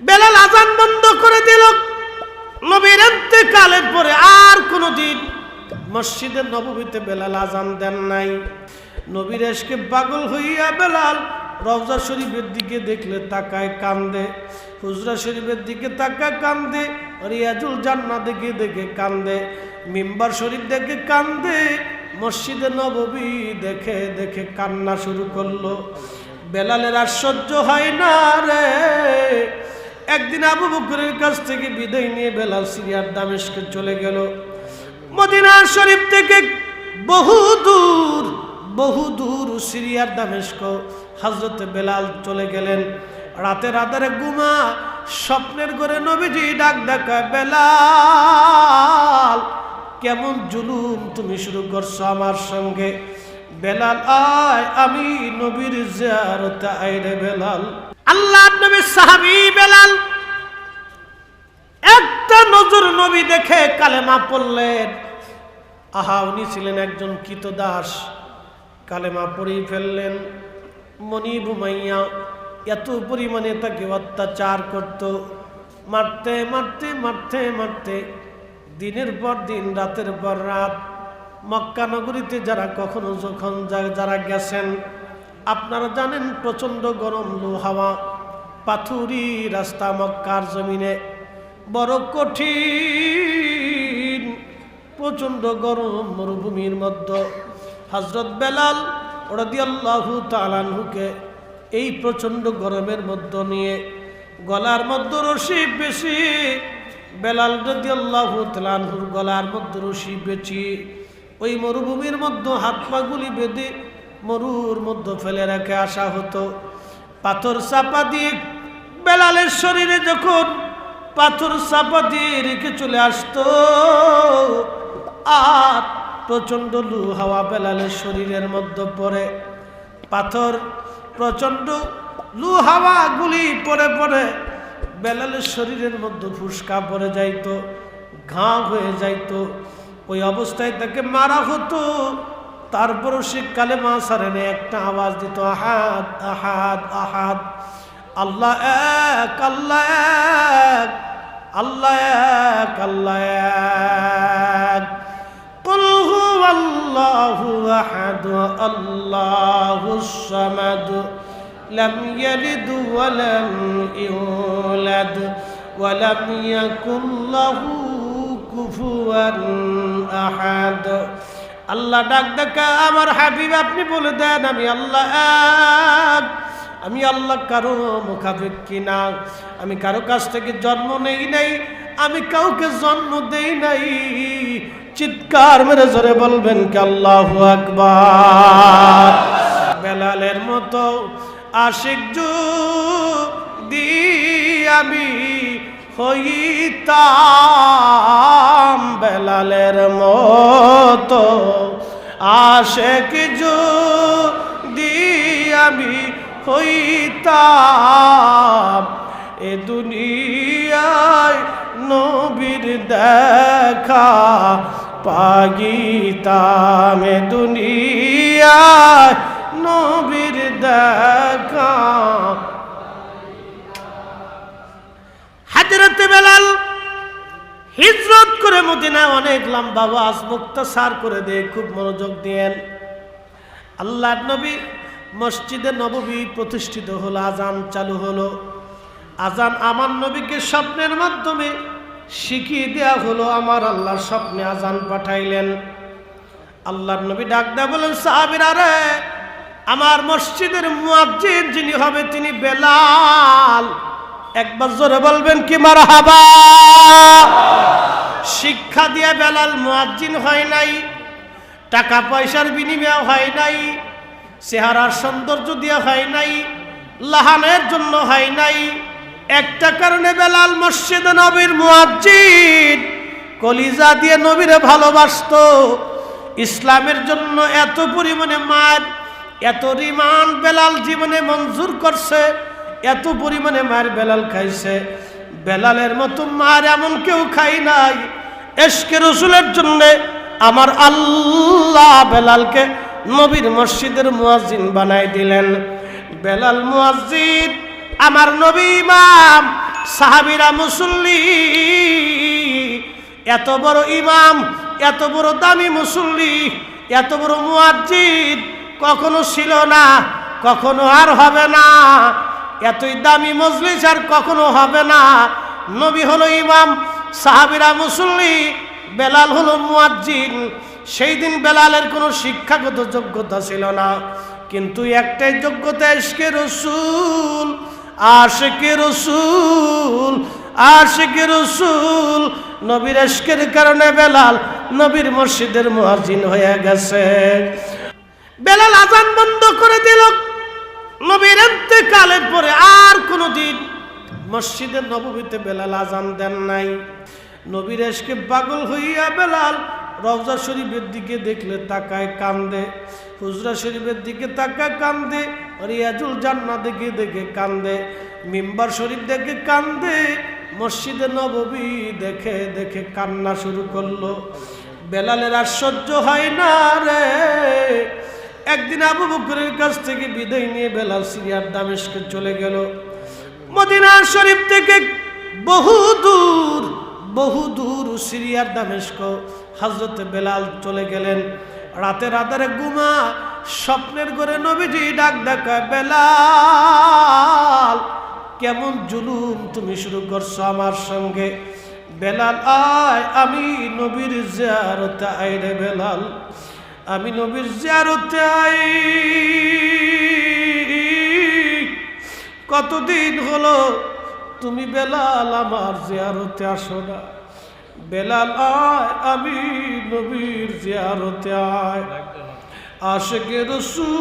বেলাল আজান বন্ধ করে দিল। নবীর কালের পরে আর কোনোদিন মসজিদের নবমীতে বেলাল আজান দেন নাই। নবীর এসকে পাগল হইয়া বেলাল রওজা শরীফের দিকে দেখলে তাকায় কান্দে, হুজরা শরীফের দিকে তাকায় কান্দে, রিয়াজুল জান্না দেখে দেখে কান্দে, মিম্বার শরীফ দেখে কান্দে, মসজিদে নববী দেখে দেখে কান্না শুরু করল। বেলালের সহ্য হয় না রে। একদিন আবু বকরের কাছ থেকে বিদায় নিয়ে বেলাল সিরিয়ার দামেশকে চলে গেল। মদিনার শরীফ থেকে বহু দূর বহু দূর সিরিয়ার দামেস্ক হজরত বেলাল চলে গেলেন। রাতের আধারে গুমা, স্বপ্নের ঘরে নবীজি ডাক ডাকা বেলাল, কেমন জুলুম তুমি শুরু করছ আমার সঙ্গে? বেলাল, আয়, আমি নবীর জিয়ারতে আইরে বেলাল। আল্লাহ নবীর সাহাবী বেলাল একটা নজর নবী দেখে কালেমা পড়লেন। আহা, উনি ছিলেন একজন কৃতদাস কালেমা পড়েই ফেললেন। মনি বুমাইয়া এত পরিমাণে তাকে অত্যাচার করত। মারতে মারতে মারতে মারতে দিনের পর দিন, রাতের পর রাত মক্কা নগরীতে যারা কখনো যখন যারা গেছেন, আপনারা জানেন প্রচণ্ড গরম, লো হাওয়া। পাথুরি রাস্তা মক্কার জমিনে। বড় কঠিন, প্রচণ্ড গরম মরুভূমির মধ্যে। হজরত বেলাল রদিয়াল্লাহু তালানহুকে এই প্রচণ্ড গরমের মধ্যে নিয়ে গলার মধ্যে রশি বেশি, বেলাল রদিয়াল্লাহু তালানহুর গলার মধ্যে রশি বেশি, ওই মরুভূমির মধ্যে হাত পাগুলি বেঁধে মরুর মধ্যে ফেলে রেখে আসা হতো। পাথর চাপা দিয়ে বেলালের শরীরে যখন পাথর চাপা দিয়ে রেখে চলে আসতো, আর প্রচণ্ড লু হাওয়া বেলালের শরীরের মধ্যে পড়ে। পাথর প্রচণ্ড লু হাওয়া গুলি পড়ে পড়ে বেলালের শরীরের মধ্যে ফুসকা পড়ে যাইত, ঘা হয়ে যাইত। ওই অবস্থায় তাকে মারা হতো। তারপরও সে কালেমা সারেনে একটা আওয়াজ দিত, আহাদ আহাদ আহাদ। আল্লাহ এক আল্লাহ এক আল্লাহ এক আল্লাহ এক قل هو الله أحد الله الصمد لم يلد ولم يولد ولم يكن له كفوا أحد আল্লাহ ডাক ডাকা আমার হাবিব আপনি বলে দেন আমি আল্লাহ এক আমি আল্লাহ কারও মুখাপেক্ষি না। আমি কারও কাছ থেকে জন্ম নেই নাই, আমি কাউকে জন্ম দেই নাই। চিৎকার মেরে জোরে বলবেন কি আল্লাহ আকবার। বেলালের মতো আশিক জু দি আমি হইতাম, বেলালের মতো আশেক জু দি আমি হইতাম। এ দুনিয়ায় নবীর দেখা পাগিতাম। এ দুনিয়ায় নবীর দেখা হাজরতে বেলাল হিজরত করে মদিনা অনেক লম্বা ওয়াজ মুক্তাসার করে দিয়ে, খুব মনোযোগ দিয়েন। আল্লাহ নবী মসজিদে নববী প্রতিষ্ঠিত হলো, আজান চালু হলো। আজান আমার নবীকে স্বপ্নের মাধ্যমে শিখিয়ে দেয়া হলো, আমার আল্লাহ স্বপ্নে আজান পাঠাইলেন। আল্লাহর নবী ডাক দেয়া বলেন সাহাবিরা রে, আমার মসজিদের মুয়াজ্জিন যিনি হবে তিনি বেলাল। একবার জোরে বলবেন কি মার হাবা শিক্ষা দিয়ে বেলাল মুয়াজ্জিন হয় নাই, টাকা পয়সার বিনিময় হয় নাই চেহারার সৌন্দর্য দিয়ে হয় নাই, লাহানের জন্য হয় নাই। একটা কারণে বেলাল মসজিদ নবীর মুয়াজ্জিন কলিজা দিয়ে নবীরে ভালোবাসত। ইসলামের জন্য এত পরিমাণে মার, এত রিমান বেলাল জীবনে মঞ্জুর করছে, এত পরিমাণে মার বেলাল খাইছে। বেলালের মতো মার এমন কেউ খাই নাই। এসকে রসুলের জন্য আমার আল্লাহ বেলালকে নবীর মসজিদের মুয়াজ্জিন বানাই দিলেন। বেলাল মুয়াজ্জিন, আমার নবী ইমাম, সাহাবিরা মুসল্লি। এত বড় ইমাম, এত বড় দামি মুসল্লি, এত বড় মুয়াজ্জিদ কখনো ছিল না, কখনো আর হবে না। এতই দামি মজলিস আর কখনো হবে না। নবী হলো ইমাম, সাহাবিরা মুসল্লি, বেলাল হলো মুয়াজ্জিন। সেই দিন বেলালের কোনো শিক্ষাগত যোগ্যতা ছিল না। কিন্তু একটাই যোগ্যতা এসকে রসুল, আশেকে রসুল আশেকে রসুল। নবীর এসকের কারণে বেলাল নবীর মসজিদের মুয়াজ্জিন হয়ে গেছে। বেলাল আজান বন্ধ করে দিল। নবীর কালের পরে আর কোনো দিন মসজিদের নবমীতে বেলাল আজান দেন নাই। নবীর এসকে পাগল হইয়া বেলাল রওজা শরীফের দিকে দেখলে তাকায় কান্দে। হুজরা শরীফের দিকে তাকায় কান্দে। রিয়াজুল জান্না দেখে দেখে কান্দে। মিম্বার শরীফ দেখে কান্দে। মসজিদে নববী দেখে দেখে কান্না শুরু করল। বেলালের সহ্য হয় না রে। একদিন আবু বকরের কাছ থেকে বিদায় নিয়ে বেলাল সিরিয়ার দামেশকে চলে গেল। মদিনা শরীফ থেকে বহু দূর বহু দূর সিরিয়ার দামেস্ক হজরতে বেলাল চলে গেলেন। রাতের রাতারে গুমা, স্বপ্নের করে নবীজি ডাক দেখায় বেলাল, কেমন জুলুম তুমি শুরু করছ আমার সঙ্গে? বেলাল, আয়, আমি নবীর জিয়ারতে আই রে বেলাল, আমি নবীর জিয়ারতে আই। কতদিন হলো তুমি বেলাল আমার জিয়ারতে আসো না। বেলাল আয়, আমি নবীর জিয়ারতে আয়। আশেকে রসুল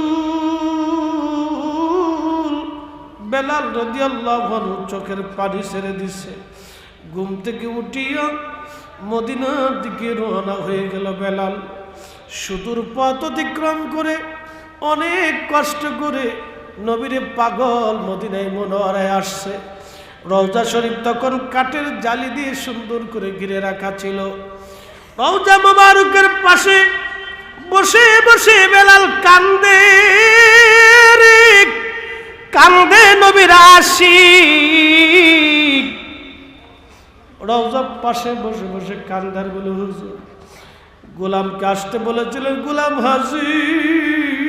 বেলাল রদি আল্লাহ চোখের পানি ছেড়ে দিছে। ঘুম থেকে উঠিয়া মদিনার দিকে রওনা হয়ে গেল বেলাল। সুদূর পথ অতিক্রম করে, অনেক কষ্ট করে নবীরে পাগল মদিনায় মনোয়ারায় আসছে। রওজা শরীফ তখন কাঠের জালি দিয়ে সুন্দর করে ঘিরে রাখা ছিল। রওজা মোবারকের পাশে বসে বসে বেলাল কান্দে কান্দে নবীর আসি রওজার পাশে বসে বসে কান্দার বলে, হুজুর, গোলামকে আসতে বলেছিলেন গোলাম হাজির।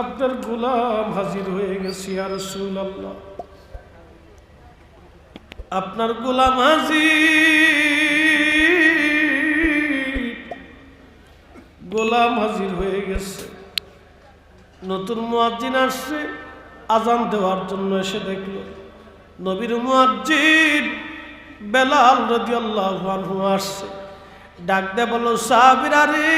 আপনার গোলাম হাজির হয়ে গেছি আর আল্লাহ আপনার গোলাম হাজির গোলাম হাজির হয়ে গেছে। নতুন মুয়াজ্জিন আসছে, আজান দেওয়ার জন্য এসে দেখল, নবীর মুয়াজ্জিন বেলাল রাদিয়াল্লাহু আনহু আসছে। ডাক দে বলো সাহাবীরা রে,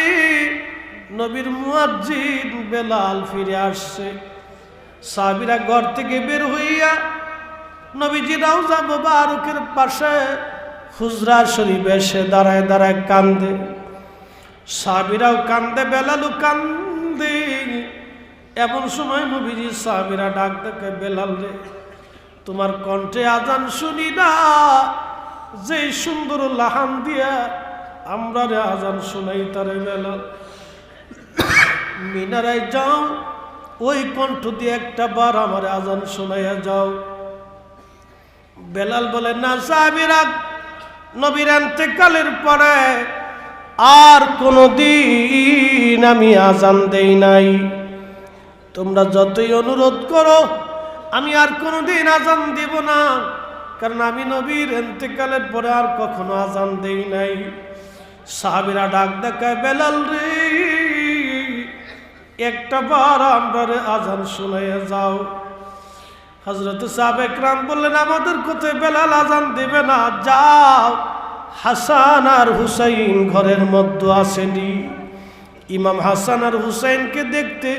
নবীর মুয়াজ্জিন বেলাল ফিরে আসছে। সাহাবীরা ঘর থেকে বের হইয়া নবীজি রওজা মুবারকের পাশে। হুজরা শরীফ এসে দাঁড়ায় দাঁড়ায় কান্দে। সাহাবীরাও কান্দে, বেলালও কান্দে। এমন সময় নবীজি সাহাবীরা ডাক দেখে, বেলাল রে, তোমার কণ্ঠে আজান শুনি না। যে সুন্দর লাহান দিয়া আমরা রে আজান শুনাই তারে বেলাল। মিনারায় যাও, ওই কণ্ঠ দিয়ে একটা বার আমার আজান শোনাইয়া যাও। বেলাল বলে, না সাহাবিরা, নবীর কালের পরে আর কোনো দিন আমি আজান দেই নাই। তোমরা যতই অনুরোধ করো, আমি আর কোনো দিন আজান দিব না, কারণ আমি নবীর এতেকালের পরে আর কখনো আজান দেই নাই। সাহাবিরা ডাক দেখায়, বেলাল রে, একটা বার আমরা আজান শুনাইয়া যাও। হজরত সাবেক রাম বললেন, আমাদের কোথায় বেলাল আজান দেবে না, যাও। হাসান আর হুসাইন ঘরের মধ্যে আসেনি। ইমাম হাসান আর হুসাইনকে দেখতে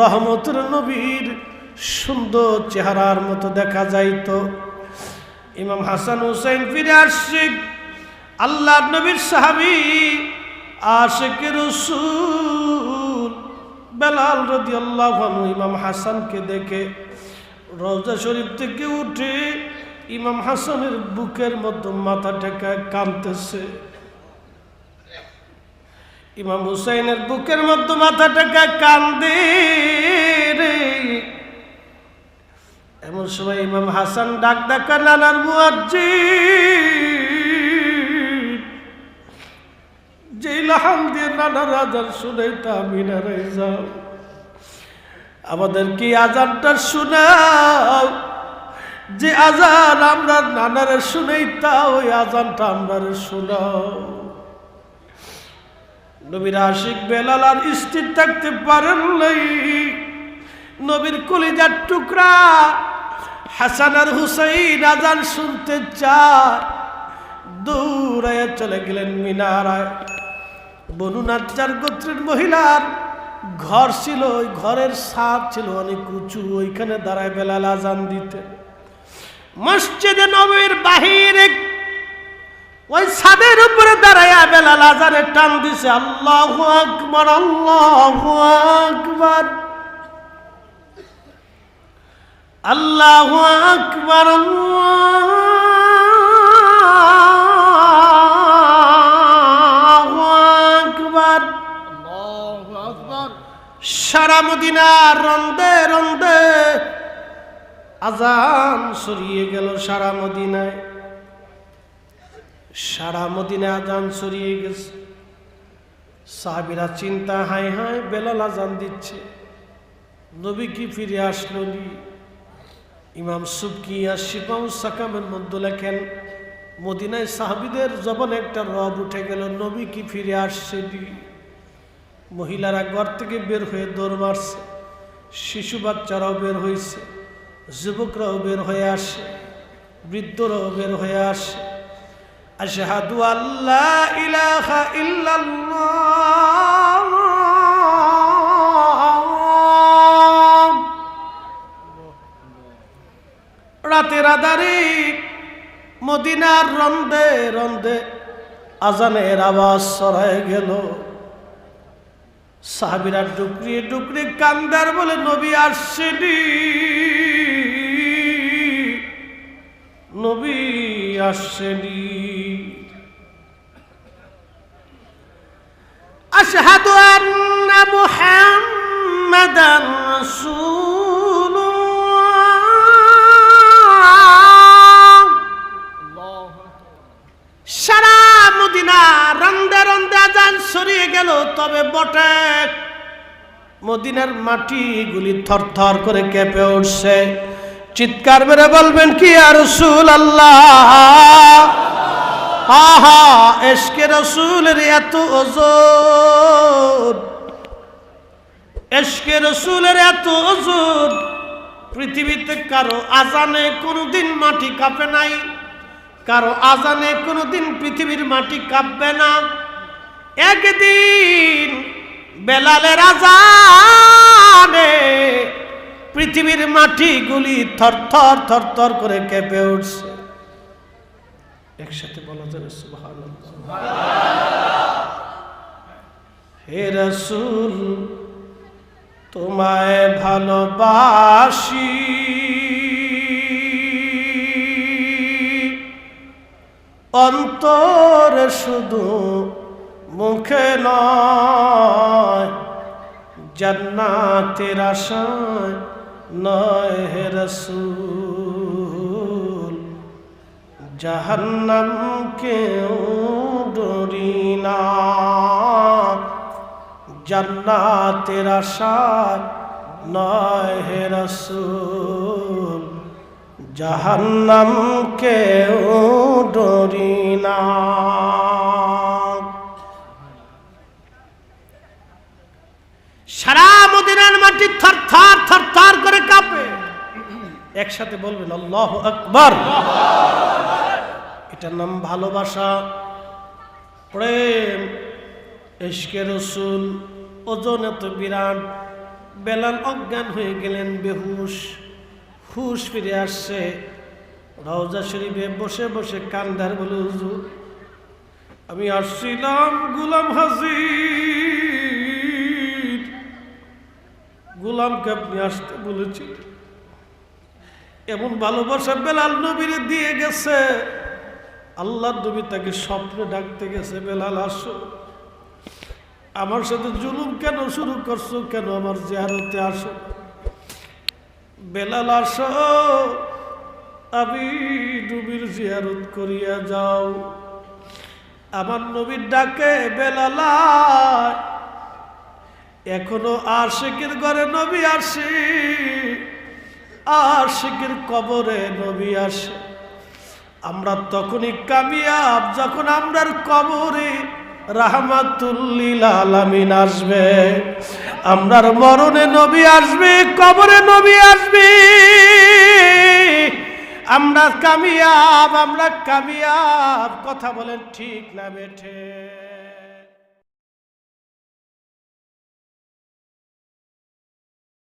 রহমতুর নবীর সুন্দর চেহারার মতো দেখা যাইত। ইমাম হাসান হুসাইন ফিরে আসছে। আল্লাহ নবীর সাহাবি আশেকে রসুল বেলাল রদি আল্লাহ ইমাম হাসানকে দেখে রওজা শরীফ থেকে উঠে ইমাম হাসানের বুকের মতো মাথা টেকায় কাঁদতেছে। ইমাম হুসাইনের বুকের মধ্যে মাথা টেকায় কান্দে রে। এমন সময় ইমাম হাসান ডাক ডাকা, নানার মুয়াজ্জি যে লাহান দিয়ে নানা রাজার শুনে তা মিনারে যাও। আমাদের কি আজানটা শোনাও? যে আজান আমরা নানারে শুনেই তা ওই আজানটা আমরা শোনাও। নবীর আশিক বেলাল আর স্থির থাকতে পারেন নাই। নবীর কলিজার টুকরা হাসান আর হুসাইন আজান শুনতে চায়। দৌড়ায় চলে গেলেন মিনারায়। বনু নাজ্জার গোত্রের মহিলার ঘর ছিল, ওই ঘরের ছাদ ছিল, অনেক উঁচু, ওইখানে দাঁড়ায় বেলাল আজান দিতে। মসজিদে নবীর বাহিরে ওই ছাদের উপরে দাঁড়াইয়া বেলাল আজানের টান দিছে, আল্লাহ আকবর আল্লাহ আকবর। আল্লাহ আকবর আকবর সারা মদিনা রন্দে রন্দে আজান সরিয়ে গেল সারা মদিনায়। সারা মদিনায় আজান সরিয়ে গেছে। সাহাবিরা চিন্তা হাই হাই বেলাল আজান দিচ্ছে। নবী কি ফিরে আসলো নি? ইমাম সুবকি আর শিবাউ সাকামের মধ্যে লেখেন, মদিনায় সাহাবিদের জবানে একটা রব উঠে গেল, নবী কি ফিরে আসছে মহিলারা ঘর থেকে বের হয়ে দৌড় মারছে। শিশু বাচ্চারাও বের হয়েছে যুবকরাও বের হয়ে আসে। বৃদ্ধরাও বের হয়ে আসে। আশহাদু আল্লাহ ইলাহা ইল্লাল্লাহ। রাতের আধারে মদিনার রন্দে রন্দে আজানের আওয়াজ সরায় গেল। সাহাবিরা ডুকরিয়ে ডুকরি কান্দার বলে নবী আসছেনি নবী আসছেনি আশহাদু আন্না মুহাম্মাদান রাসূলুল্লাহ সরিয়ে গেল, তবে বটে। মদিনার মাটিগুলি থরথর করে কেঁপে উঠছে। চিৎকার মেরে বলবেন কি আর রসুল আল্লাহ আহা, এসকে রসুলের এত ওজন। এসকে রসুলের এত ওজন। পৃথিবীতে কারও আজানে কোনোদিন মাটি কাঁপে নাই, কারও আজানে কোনোদিন পৃথিবীর মাটি কাঁপবে না। একদিন বেলালের আজানে পৃথিবীর মাটিগুলি থরথর থরথর করে কেঁপে উঠছে। একসাথে বলা যাবে হে রসুল, তোমায় ভালোবাসি। অন্তর শুধু মুখে নয়, জান্নাতের আশায় নয় হে রসুল। জাহান্নাম কেউ ডরি না, জান্নাতের আশায় নয় হে রসুল। জাহান্নাম কেউ ডরি না। মাটি থর থর থর থর করে কাঁপে। একসাথে বলবেন, আল্লাহ আকবর। এটার নাম ভালোবাসা। প্রেম এশকে রসুল, ওজন এত বিরাট, বেলাল অজ্ঞান হয়ে গেলেন বেহুশ। হুশ ফিরে আসছে। রওজা শরীফে বসে বসে কান্দার বলে আমি আসছিলাম গুলাম হাজির গুলামকে আপনি আসতে বলেছি এমন ভালোবাসা বেলাল নবীর দিয়ে গেছে। আল্লাহ নবী তাকে স্বপ্নে ডাকতে গেছে, বেলাল, আসো। আমার সাথে জুলুম কেন শুরু করছ? কেন আমার জেহারতে আসো? বেলাল, আসো। আমি নবীর জিয়ারত করিয়া যাও। আমার নবীর ডাকে, বেলালা এখনও আশিকের ঘরে নবী আসে। আশিকের কবরে নবী আসে। আমরা তখনই কামিয়াব, যখন আমরার কবরে রাহমাতুল্লিল আলামিন আসবে। আমরার মরণে নবী আসবে, কবরে নবী আসবে। আমরা কামিয়াব আমরা কামিয়াব। কথা বলেন ঠিক না বেঠে।